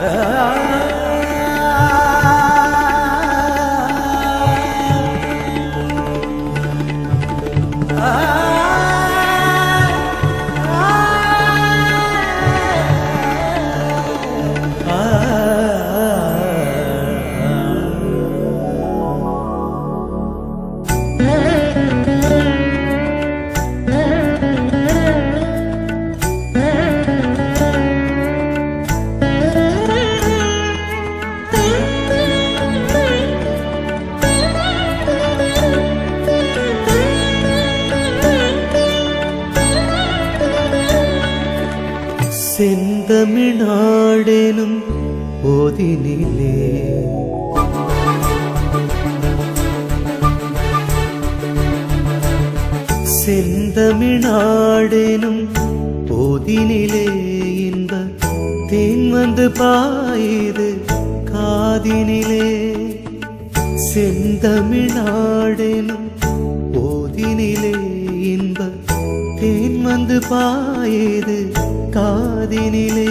செந்தமிழ்நாடெனும் போதினிலே செந்தமிழ்நாடெனும் போதினிலே இன்ப தேன் வந்து பாயுது காதினிலே. செந்தமிழ்நாடெனும் போதினிலே இன்ப தேன் வந்து பாயுது காதினிலே.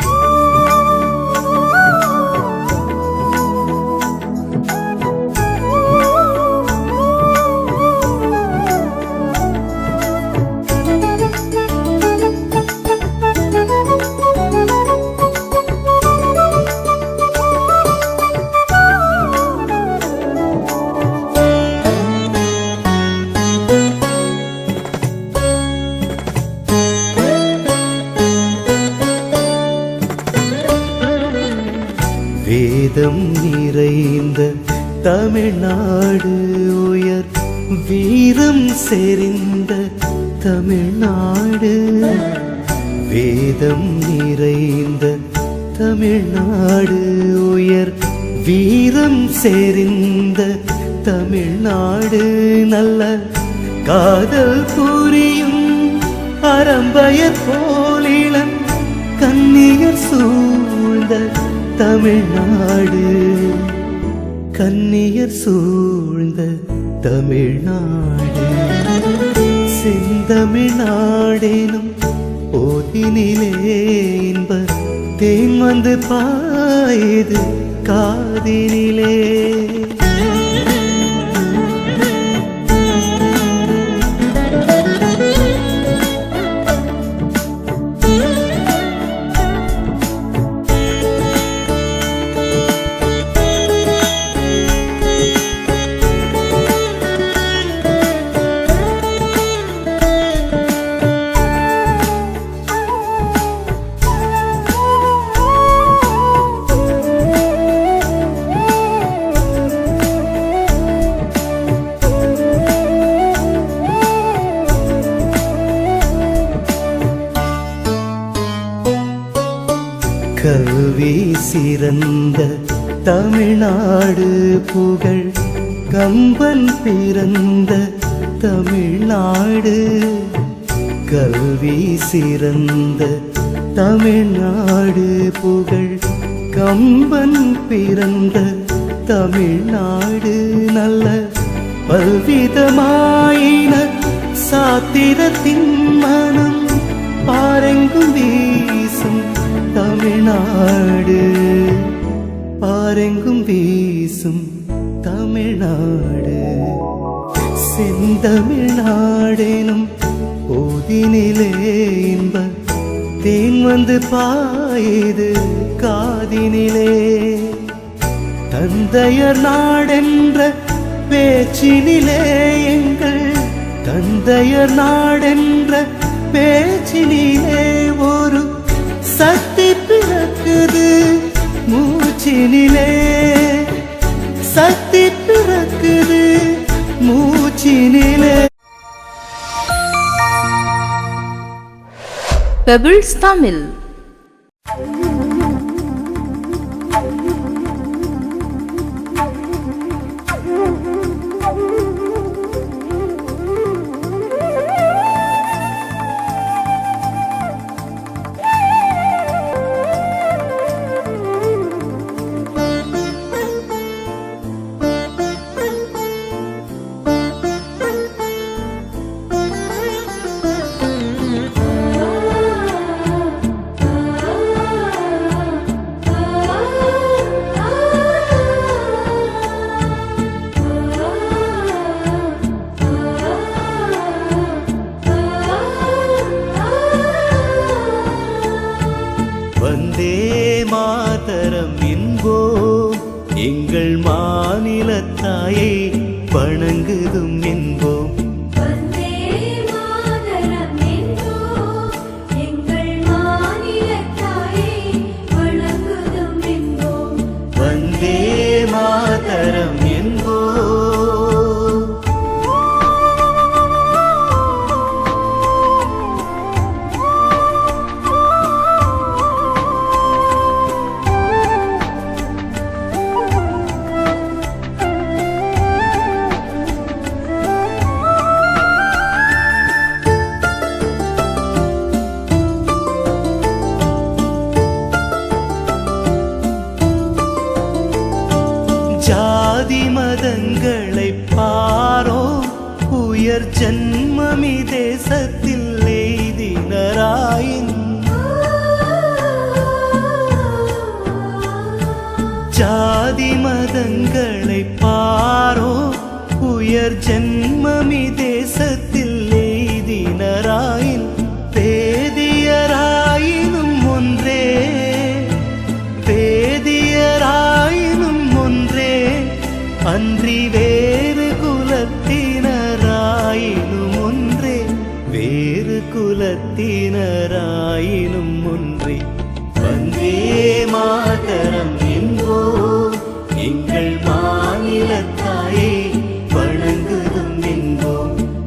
வேதம் நிறைந்த தமிழ்நாடு உயர் வீரம் செறிந்த தமிழ்நாடு. வேதம் நிறைந்த தமிழ்நாடு உயர் வீரம் செறிந்த தமிழ்நாடு. நல்ல காதல் புரியும் அறம்பயர் போலிளம் கன்னியர் சூழ்ந்த தமிழ்நாடு. கன்னியர் சூழ்ந்த தமிழ்நாடு. செந்தமிழ்நாடேனும் போதினிலே இன்ப தேன் வந்து பாயுது காதினிலே. கல்வி சிறந்த தமிழ்நாடு புகழ். கம்பன் பிறந்த தமிழ்நாடு. கல்வி சிறந்த தமிழ்நாடு புகழ். கம்பன் பிறந்த தமிழ்நாடு நல்ல பல்விதமாயின சாத்திரத்தின் மனம். பாரெங்கும் வீ தமிழ்நாடு பாரெங்கும் வீசும் தமிழ்நாடு செந்தமிழ்நாடேனும் போதினிலே இன்ப தேன் வந்து பாயுது காதினிலே. தந்தையர் நாடென்ற பேச்சினிலே எங்கள். தந்தையர் நாடென்ற பேச்சினிலே மூச்சினிலே சக்தி பிறக்குது மூச்சினிலே. பெபிள்ஸ் தமிழ் வணங்குதும் என்போ ஜாதி மதங்களை பாரோ உயர் ஜென்மமி தேசத்தில் எய்தினராயின் வேதியராயினும் ஒன்றே. வேதியராயினும் ஒன்றே. அன்றி வணங்குதும் என்போம் வந்தே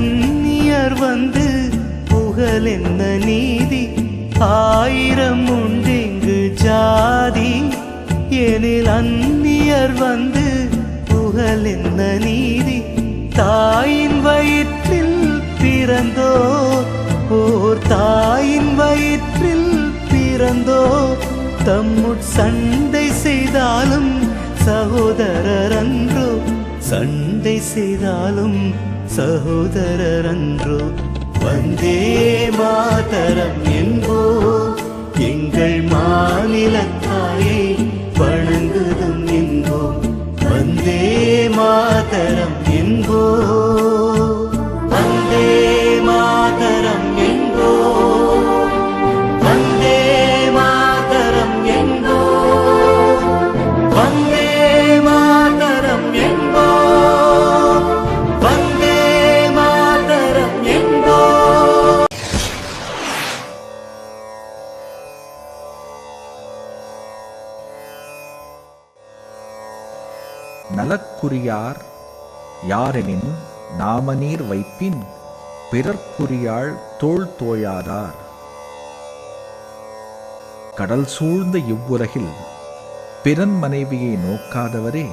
அந்நியர் வந்து புகழென்ன நீதி? ஆயிரம் உண்டிங்கு ஜாதி? எனில் அந்நியர் வந்து புகழென்ன நீதி? தாயின் வயிற்றில் பிறந்தோ? ஓர் தாயின் வயிற்றில் பிறந்தோ? தம்முட் சண்டை செய்தாலும் சகோதரர் அன்றோ? சண்டை செய்தாலும் சகோதரர் அன்றோ வந்தே மாதரம் என்போ எங்கள் மாநில தாயை வணங்குதும் என்போம் வந்தே மாதரம் என்போ. நலக்குரியார் யாரெனின் நாமநீர் வைப்பின் பிறர்க்குரியாள் தோள் தோயாதார். கடல் சூழ்ந்த இவ்வுலகில் பிறன் மனைவியை நோக்காதவரே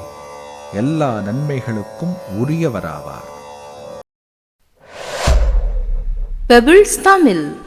எல்லா நன்மைகளுக்கும் உரியவராவார். பெபிள்ஸ் தமிழ்.